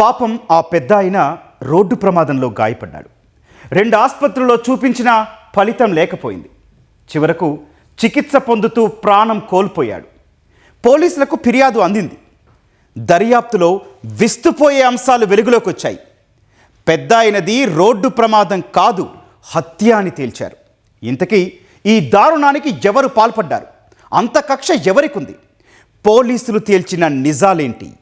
పాపం ఆ పెద్ద ఆయన రోడ్డు ప్రమాదంలో గాయపడ్డాడు. రెండు ఆసుపత్రుల్లో చూపించినా ఫలితం లేకపోయింది. చివరకు చికిత్స పొందుతూ ప్రాణం కోల్పోయాడు. పోలీసులకు ఫిర్యాదు అందింది. దర్యాప్తులో విస్తుపోయే అంశాలు వెలుగులోకి వచ్చాయి పెద్ద అయినది రోడ్డు ప్రమాదం కాదు హత్య అని తేల్చారు. ఇంతకీ ఈ దారుణానికి ఎవరు పాల్పడ్డారు? అంత కక్ష ఎవరికుంది? పోలీసులు తేల్చిన నిజాలేంటి?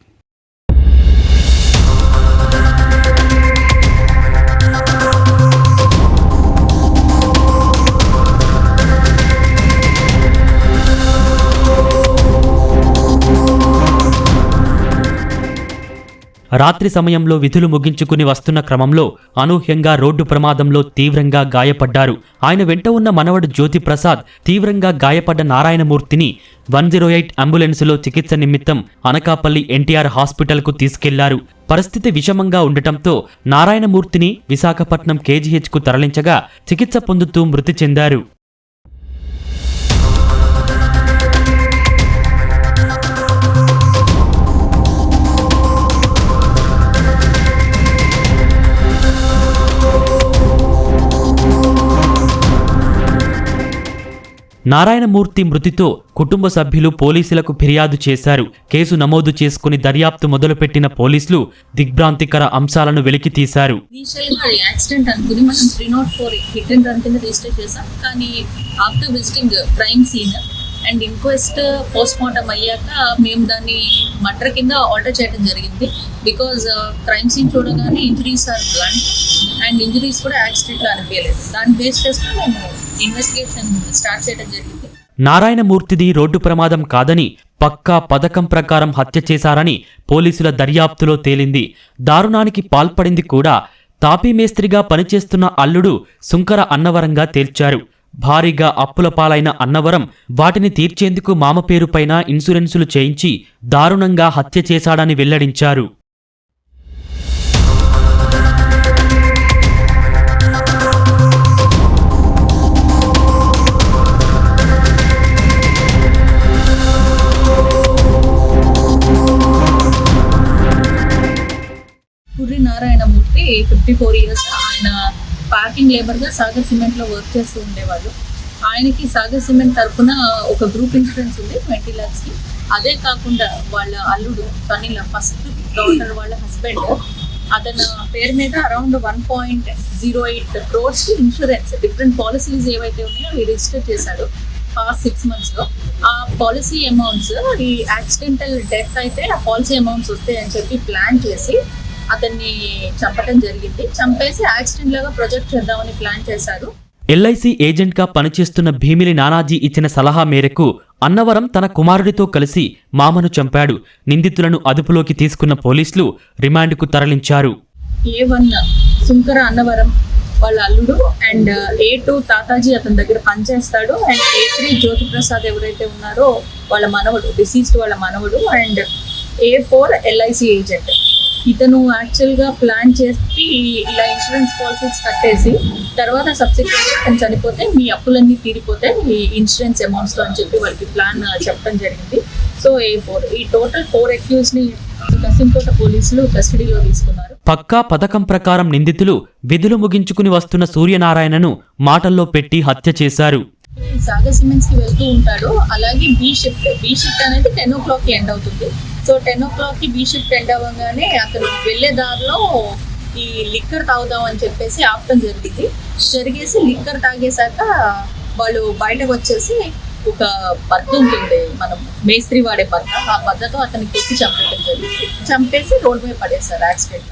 రాత్రి సమయంలో విధులు ముగించుకుని వస్తున్న క్రమంలో అనూహ్యంగా రోడ్డు ప్రమాదంలో తీవ్రంగా గాయపడ్డారు. ఆయన వెంట ఉన్న మనవడు జ్యోతి ప్రసాద్ తీవ్రంగా గాయపడ్డ నారాయణమూర్తిని వన్ జీరో ఎయిట్ అంబులెన్సులో చికిత్స నిమిత్తం అనకాపల్లి ఎన్టీఆర్ హాస్పిటల్కు తీసుకెళ్ళారు. పరిస్థితి విషమంగా ఉండటంతో నారాయణమూర్తిని విశాఖపట్నం కేజీహెచ్కు తరలించగా చికిత్స పొందుతూ మృతి చెందారు. నారాయణమూర్తి మృతితో కుటుంబ సభ్యులు పోలీసులకు ఫిర్యాదు చేశారు. కేసు నమోదు చేసుకుని దర్యాప్తు మొదలుపెట్టిన పోలీసులు దిగ్భ్రాంతికర అంశాలను వెలికితీశారు ఇనిషియల్ యాక్సిడెంట్ అనుకుని మనం three not four hit and run కింద రిజిస్టర్ చేసాం కానీ after visiting crime scene and inquest post mortem అయ్యాక మేము దాన్ని మటర్ కింద ఆల్టర్ చేయడం జరిగింది. బికాజ్ క్రైమ్ సీన్ చూడగానే injuries are blunt and injuries కూడా యాక్సిడెంట్ అనిపించలేదు. దాన్ని బేస్ చేసుకుని మేము ఇన్వెస్టిగేషన్ స్టార్ట్ చేయడం జరిగింది. నారాయణమూర్తిది రోడ్డు ప్రమాదం కాదని పక్కా పథకం ప్రకారం హత్య చేశారని పోలీసుల దర్యాప్తులో తేలింది. దారుణానికి పాల్పడింది కూడా తాపీ మేస్త్రిగా పనిచేస్తున్న అల్లుడు సుంకర అన్నవరంగా తేల్చారు. భారీగా అప్పుల పాలైన అన్నవరం వాటిని తీర్చేందుకు మామ పేరుపైన ఇన్సూరెన్సులు చేయించి దారుణంగా హత్య చేశాడని వెల్లడించారు. నారాయణమూర్తి ఫిఫ్టీ ఫోర్ ఇయర్స్ ఆయన ప్యాకింగ్ లేబర్గా సాగర్ సిమెంట్లో వర్క్ చేస్తూ ఉండేవాళ్ళు. ఆయనకి సాగర్ సిమెంట్ తరఫున ఒక గ్రూప్ ఇన్సూరెన్స్ ఉంది ట్వంటీ ల్యాక్స్కి అదే కాకుండా వాళ్ళ అల్లుడు తనిల ఫస్ట్ డాటర్ వాళ్ళ హస్బెండ్ అతని పేరు మీద around one point zero eight crores insurance different policies ఏవైతే ఉన్నాయో అవి రిజిస్టర్ చేశాడు పాస్ట్ సిక్స్ మంత్స్లో ఆ పాలసీ అమౌంట్స్ ఈ యాక్సిడెంటల్ డెత్ అయితే ఆ పాలసీ అమౌంట్స్ వస్తాయని చెప్పి ప్లాన్ చేసి అతన్ని చంపడం జరిగింది. చంపేసి యాక్సిడెంట్ లాగా ప్రొజెక్ట్ చేద్దామని ప్లాన్ చేశారు. ఎల్ఐసి ఏజెంట్గా పనిచేస్తున్న భీమిలి నానాజీ ఇచ్చిన సలహా మేరకు అన్నవరం తన కుమారుడితో కలిసి మామను చంపాడు. నిందితులను అదుపులోకి తీసుకున్న పోలీసులు రిమాండ్కు తరలించారు. ఏ వన్ సుంకర అన్నవరం వాళ్ళ అల్లుడు అండ్ ఏ టూ తాతాజీ అతని దగ్గర పనిచేస్తాడు. And A three Jyothi Prasad ఎవరైతే ఉన్నారో వాళ్ళ మనవడు డిసీజ్డ్ వాళ్ళ మనవడు and A four LIC agent ఇతను యాక్చువల్గా ప్లాన్ చేసి ఇలా ఇన్సూరెన్స్ పాలసీస్ కట్టేసి తర్వాత సబ్సిక్వెంట్గా అతను చనిపోతే మీ అప్పులన్నీ తీరిపోతే ఈ ఇన్సూరెన్స్ అమౌంట్స్తో అని చెప్పి వాళ్ళకి ప్లాన్ చెప్పడం జరిగింది. సో ఏ ఫోర్ ఈ టోటల్ ఫోర్ అక్యూస్ని కసింకోట పోలీసులు కస్టడీలో తీసుకున్నారు. పక్కా పథకం ప్రకారం నిందితులు విధులు ముగించుకుని వస్తున్న సూర్యనారాయణను మాటల్లో పెట్టి హత్య చేశారు. సాగర్ సిమెంట్స్కి వెళ్తూ ఉంటాడు. అలాగే బి షిఫ్ట్ బి షిఫ్ట్ అనేది టెన్ ఓ క్లాక్కి ఎండ్ అవుతుంది. సో టెన్ ఓ క్లాక్కి బీ షిఫ్ట్ ఎండ్ అవ్వగానే అతను వెళ్ళే దారిలో ఈ లిక్కర్ తాగుదాం అని చెప్పేసి ఆపటం జరిగింది. జరిగేసి లిక్కర్ తాగేశాక వాళ్ళు బయటకు వచ్చేసి ఒక భర్త ఉంటుంది. మనం మేస్త్రి వాడే భర్త ఆ భర్తతో అతన్ని కొట్టి చంపడం జరిగింది. చంపేసి రోడ్ మీద పడేశారు యాక్సిడెంట్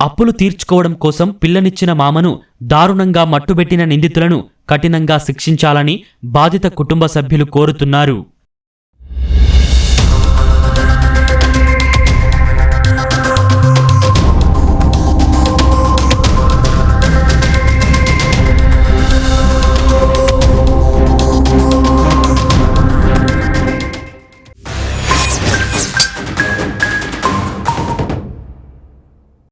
అప్పులు తీర్చుకోవడం కోసం పిల్లనిచ్చిన మామను దారుణంగా మట్టుబెట్టిన నిందితులను కఠినంగా శిక్షించాలని బాధిత కుటుంబ సభ్యులు కోరుతున్నారు.